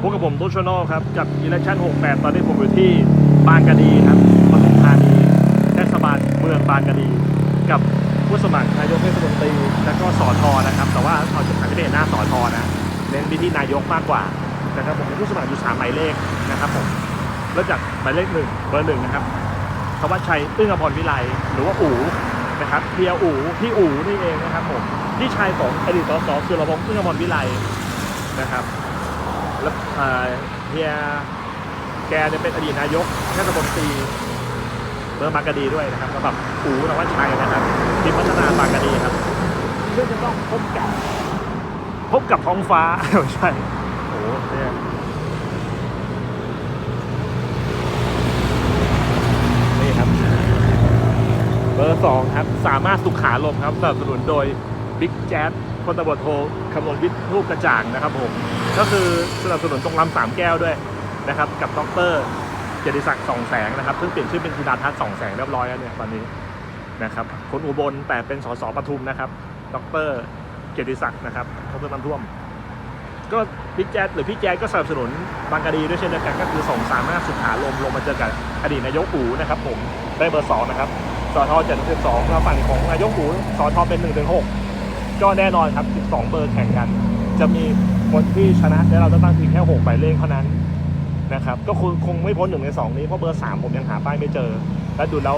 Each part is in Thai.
พบกับผมตูชโนครับกับ Election 68 ตอนนี้ผมอยู่ที่บางกะดีครับปทุมธานีเทศบาลเมืองบางกะดี กับผู้สมัครนายกเทศมนตรีและก็สอทอนะครับ แต่ว่าเราจะไม่ได้เห็นหน้าสอทอนะเน้นไปที่นายกมากกว่านะครับผมผู้สมัครอยู่สามหมายเลขนะครับผมเริ่มจากหมายเลขหนึ่งเบอร์หนึ่งนะครับธวัชชัยอึ้งอภรวิไลหรือว่าอู๋นะครับเพียอู๋พี่อู๋นี่เองนะครับผมพี่ชายของอดีตสสสุรพงษ์อึ้งอภรวิไลนะครับ แล้วเฮียแกเนี่ยเป็นอดีตนายกเทศมนตรีเมืองบางกะดีด้วยนะครับสำหรับอู๋นวัชชัยนะครับทีมพัฒนาบางกะดีครับซึ่งจะต้องพบกับพบกับท้องฟ้าไม่ใช่โอ้โหเนี่ยนี่ครับ เบอร์สองครับ สามารถสุขาลมครับสนับสนุนโดย บิ๊กแจ๊ดพลตำรวจโทคำนวณวิทย์รูปกระจ่างนะครับผมก็คือสนับสนุนตรงลำสามแก้วด้วยนะครับกับดรเจติศักดิ์สองแสงนะครับซึ่งเปลี่ยนชื่อเป็นธีราทัศน์สองแสงเรียบร้อยแล้วเนี่ยตอนนี้นะครับคนอุบลแต่เป็นสสปทุมนะครับดรเจติศักดิ์นะครับเขาเป็นน้ำท่วม ก็บิ๊กแจ๊ดหรือพี่แจ๊ดก็สนับสนุนบางกะดีด้วยเช่นเดียวกันก็คือส่งสามารถสุขาลมลงมาเจอกับอดีตนายกอูนะครับผมได้เบอร์สองนะครับสทเจ็ดสิบสองแล้วฝั่งของนายกหูสทเป็นหนึ่งถึงหก ก็แน่นอนครับสิบสองเบอร์แข่งกัน จะมีคนที่ชนะและเราจะตั้งเพียงแค่หกหมายเลขเท่านั้นนะครับ ก็คงคงไม่พ้นหนึ่งในสองนี้ เพราะเบอร์สามผมยังหาป้ายไม่เจอ และดูแล้ว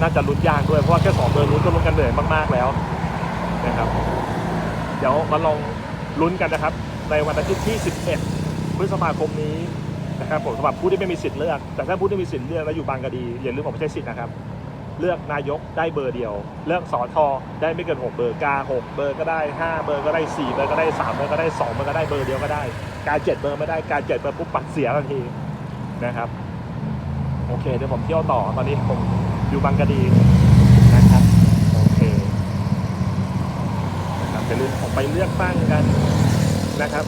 น่าจะลุ้นยากด้วย เพราะว่าแค่สองเบอร์ลุ้นก็ลุ้นกันเหนื่อยมากๆแล้วนะครับ เดี๋ยวมาลองลุ้นกันนะครับ ในวันอาทิตย์ที่ 11 พฤษภาคมนี้นะครับผมสำหรับผู้ที่ไม่มีสิทธิ์เลือก แต่ถ้าผู้ที่มีสิทธิ์เลือกแล้วอยู่บางกะดีอย่าลืมผมไม่ใช่สิทธิ์นะครับ เลือกนายกได้เบอร์เดียว เลือกสอทอได้ไม่เกิน 6 เบอร์กา6เบอร์ก็ได้ 5 เบอร์ก็ได้ 4 เบอร์ก็ได้ 3 เบอร์ก็ได้ 2 เบอร์ก็ได้เบอร์เดียวก็ได้ กา7เบอร์ไม่ได้กา7เบอร์ปุ๊บปัดเสียทันทีนะครับ โอเคเดี๋ยวผมเที่ยวต่อตอนนี้ผมอยู่บางกะดีนะครับโอเคนะครับอย่าลืมผมไปเลือกตั้งกันนะครับ